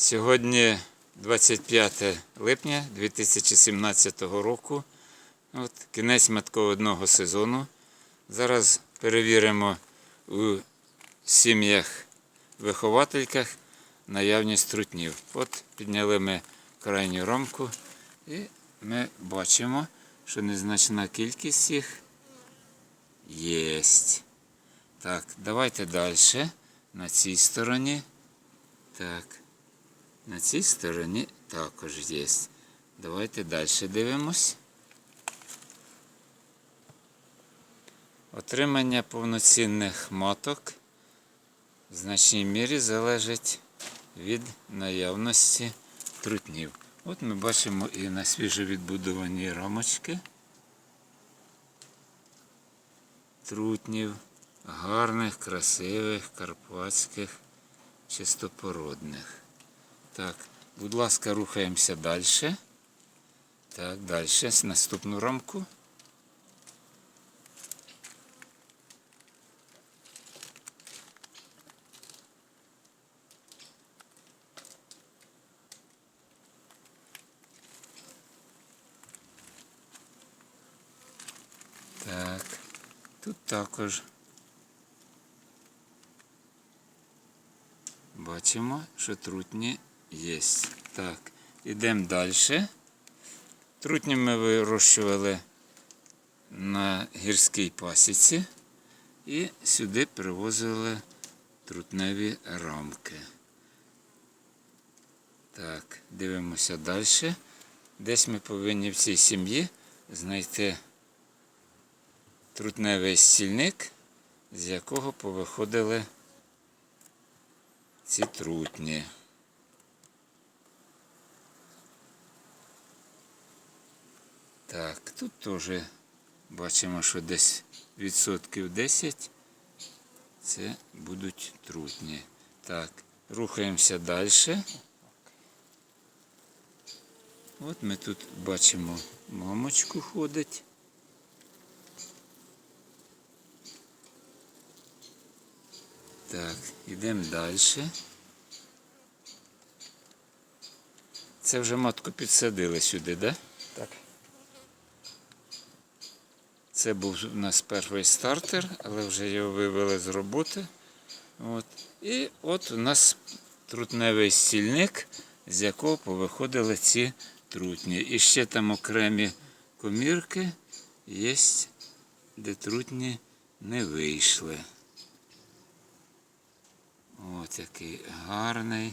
Сьогодні 25 липня 2017 року. От, кінець метководного сезону. Зараз перевіримо у сім'ях виховательках наявність трутнів. От підняли ми крайню ромку і ми бачимо, що незначна кількість їх єсть. Так, давайте далі. На цій стороні. Так. На цій стороні також є. Давайте далі дивимось. Отримання повноцінних маток в значній мірі залежить від наявності трутнів. От ми бачимо і на свіжовідбудованій рамочки трутнів, гарних, красивих, карпатських, чистопородних. Так, будь ласка, рухаємося далі. Так, далі. Наступну рамку. Так, тут також бачимо, що трутні є. Так, ідемо далі. Трутні ми вирощували на гірській пасіці і сюди привозили трутневі рамки. Так, дивимося далі. Десь ми повинні в цій сім'ї знайти трутневий стільник, з якого повиходили ці трутні. Так, тут теж бачимо, що десь відсотків 10 це будуть трутні. Так, рухаємося далі. От ми тут бачимо мамочку ходить. Так, йдемо далі. Це вже матку підсадили сюди, так? Да? Так. Це був у нас перший стартер, але вже його вивели з роботи. От. І от у нас трутневий стільник, з якого повиходили ці трутні. І ще там окремі комірки є, де трутні не вийшли. Ось який гарний.